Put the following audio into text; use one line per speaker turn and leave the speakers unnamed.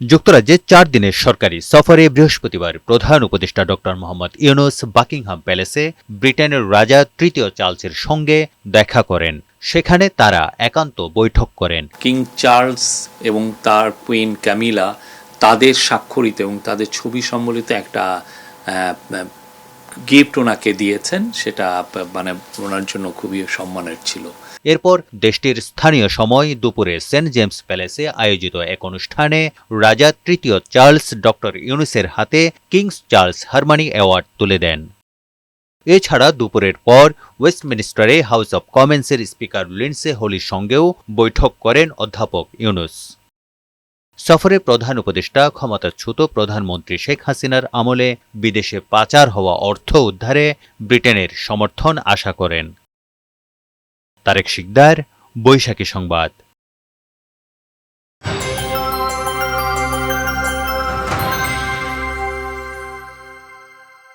যুক্তরাজ্যে চার দিনের সরকারি সফরে বৃহস্পতিবার প্রধান উপদেষ্টা ড. মোহাম্মদ ইউনুস বাকিংহাম প্যালেসে ব্রিটেনের রাজা তৃতীয় চার্লসের সঙ্গে দেখা করেন। সেখানে তারা একান্ত বৈঠক করেন।
কিং চার্লস এবং তার কুইন ক্যামিলা তাদের স্বাক্ষরিত এবং তাদের ছবি সম্বলিত একটা গিফট ওনাকে দিয়েছেন, সেটা মানে ওনার জন্য খুবই সম্মানের ছিল।
এরপর দেশটির স্থানীয় সময় দুপুরে সেন্ট জেমস প্যালেসে আয়োজিত এক অনুষ্ঠানে রাজা তৃতীয় চার্লস ডক্টর ইউনুসের হাতে কিংস চার্লস হারমানি অ্যাওয়ার্ড তুলে দেন। এছাড়া দুপুরের পর ওয়েস্টমিনিস্টারে হাউস অব কমন্সের স্পিকার লিন্ডসে হোলির সঙ্গেও বৈঠক করেন অধ্যাপক ইউনুস। সফরে প্রধান উপদেষ্টা, ক্ষমতাচ্যুত প্রধানমন্ত্রী শেখ হাসিনার আমলে বিদেশে পাচার হওয়া অর্থ উদ্ধারে ব্রিটেনের সমর্থন আশা করেন। তারেক শিকদার, বৈশাখী সংবাদ।